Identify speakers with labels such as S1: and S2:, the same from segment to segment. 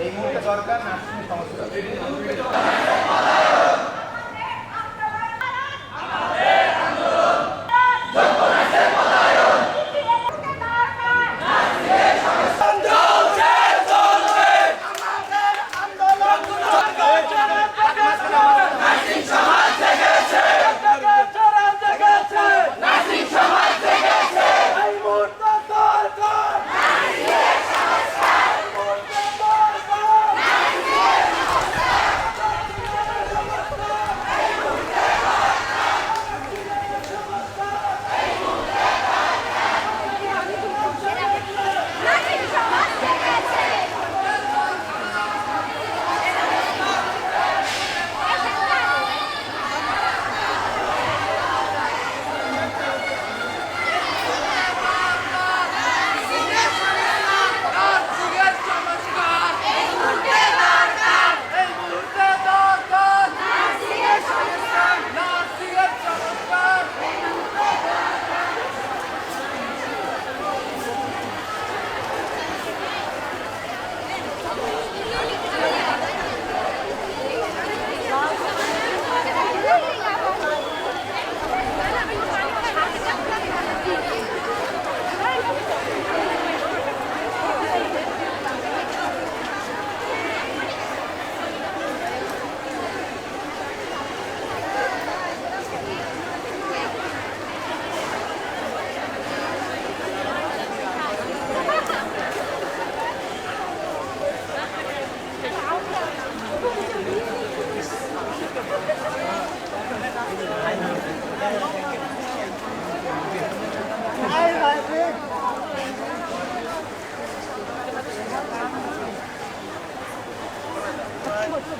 S1: এই মুহূর্তে দরকার না সংস্থা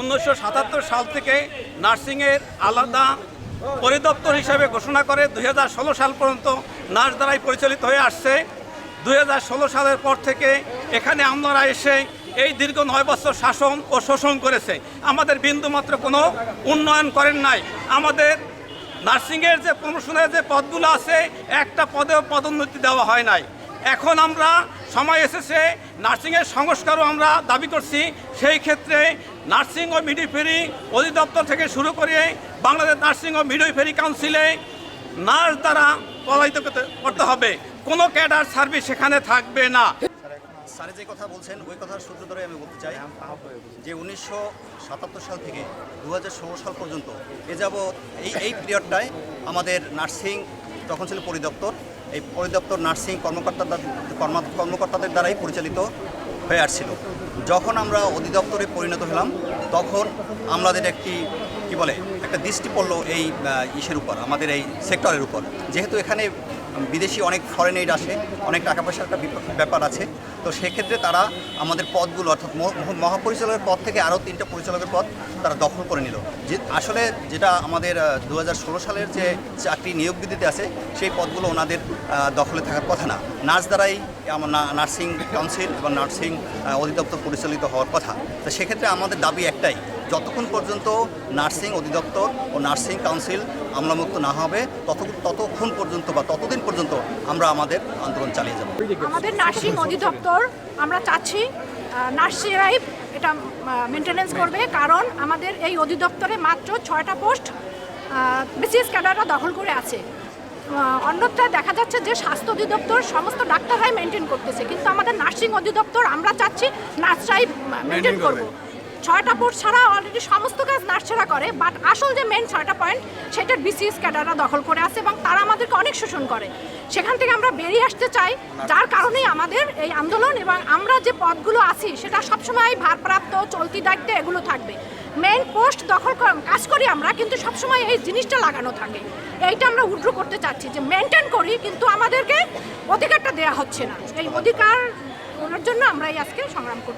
S2: উনিশশো সাতাত্তর সাল থেকে নার্সিংয়ের আলাদা পরিদপ্তর হিসাবে ঘোষণা করে দুই হাজার ষোলো সাল পর্যন্ত নার্স দ্বারাই পরিচালিত হয়ে আসছে। দু হাজার ষোলো সালের পর থেকে এখানে আমলারা এসে এই দীর্ঘ নয় বছর শাসন ও শোষণ করেছে। আমাদের বিন্দুমাত্র কোনো উন্নয়ন করেন নাই। আমাদের নার্সিংয়ের যে প্রমোশনের যে পদগুলো আছে, একটা পদেও পদোন্নতি দেওয়া হয় নাই। এখন আমরা সময় এসেছে, নার্সিংয়ের সংস্কারও আমরা দাবি করছি। সেই ক্ষেত্রে নার্সিং ও মিডওয়াইফারি অধিদপ্তর থেকে শুরু করে বাংলাদেশ নার্সিং ও মিডওয়াইফারি কাউন্সিলে নার্স দ্বারা পলায়িত করতে- হবে। কোনো ক্যাডার সার্ভিস সেখানে থাকবে না।
S3: স্যারে যে কথা বলছেন, ওই কথার সূত্র ধরে আমি বলতে চাই যে উনিশশো সাতাত্তর সাল থেকে দু হাজার ষোলো সাল পর্যন্ত এ যাবৎ এই এই পিরিয়ডটায় আমাদের নার্সিং তখন ছিল পরিদপ্তর। এই পরিদপ্তর নার্সিং কর্মকর্তাদের কর্মকর্তাদের দ্বারাই পরিচালিত। হয়ে আসছিল। যখন আমরা অধিদপ্তরে পরিণত হলাম, তখন আমাদের একটি, কি বলে, একটা দৃষ্টি পড়ল এই ইসের উপর, আমাদের এই সেক্টরের উপর। যেহেতু এখানে বিদেশি অনেক ফরেন এইড আসে, অনেক টাকা পয়সার একটা ব্যাপার আছে। তো সেক্ষেত্রে তারা আমাদের পদগুলো অর্থাৎ মহাপরিচালকের পদ থেকে আরও তিনটা পরিচালকের পদ তারা দখল করে নিল। যে আসলে যেটা আমাদের দু হাজার ষোলো সালের যে চাকরি নিয়োগ বিধিতে আছে, সেই পদগুলো ওনাদের দখলে থাকার কথা না। নার্স দ্বারাই আমার নার্সিং কাউন্সিল এবং নার্সিং অধিদপ্তর পরিচালিত হওয়ার কথা। তো সেক্ষেত্রে আমাদের দাবি একটাই যতক্ষণ পর্যন্ত নার্সিং অধিদপ্তর ও নার্সিং কাউন্সিল আমলামুক্ত না হবে তত ততক্ষণ পর্যন্ত বা ততদিন পর্যন্ত আমরা আমাদের আন্দোলন চালিয়ে যাব।
S4: আমাদের নার্সিং অধিদপ্তর আমরা চাচ্ছি নার্সিরাই এটা মেনটেনেন্স করবে কারণ আমাদের এই অধিদপ্তরে মাত্র ছয়টা পোস্ট বিসিএস ক্যাডাররা দখল করে আছে। অন্যথায় দেখা যাচ্ছে যে স্বাস্থ্য অধিদপ্তর সমস্ত ডাক্তাররাই মেনটেন করতেছে কিন্তু আমাদের নার্সিং অধিদপ্তর আমরা চাচ্ছি নার্সরাই মেনটেন করব। ছয়টা পোস্ট ছাড়া অলরেডি সমস্ত কাজ নার্সেরা করে বাট আসল যে মেন ছয়টা পয়েন্ট সেটার বিসিএস ক্যাডাররা দখল করে আছে এবং তারা আমাদেরকে অনেক শোষণ করে। সেখান থেকে আমরা বেরিয়ে আসতে চাই, যার কারণেই আমাদের এই আন্দোলন এবং আমরা যে পদগুলো আছি, সেটা সবসময় ভারপ্রাপ্ত, চলতি দায়িত্বে এগুলো থাকবে। মেইন পোস্ট দখল কাজ করি আমরা, কিন্তু সবসময় এই জিনিসটা লাগানো থাকে। এইটা আমরা উড্র করতে চাচ্ছি যে মেনটেন করি, কিন্তু আমাদেরকে অধিকারটা দেওয়া হচ্ছে না। এই অধিকার ওনার জন্য আমরা এই আজকে সংগ্রাম করতে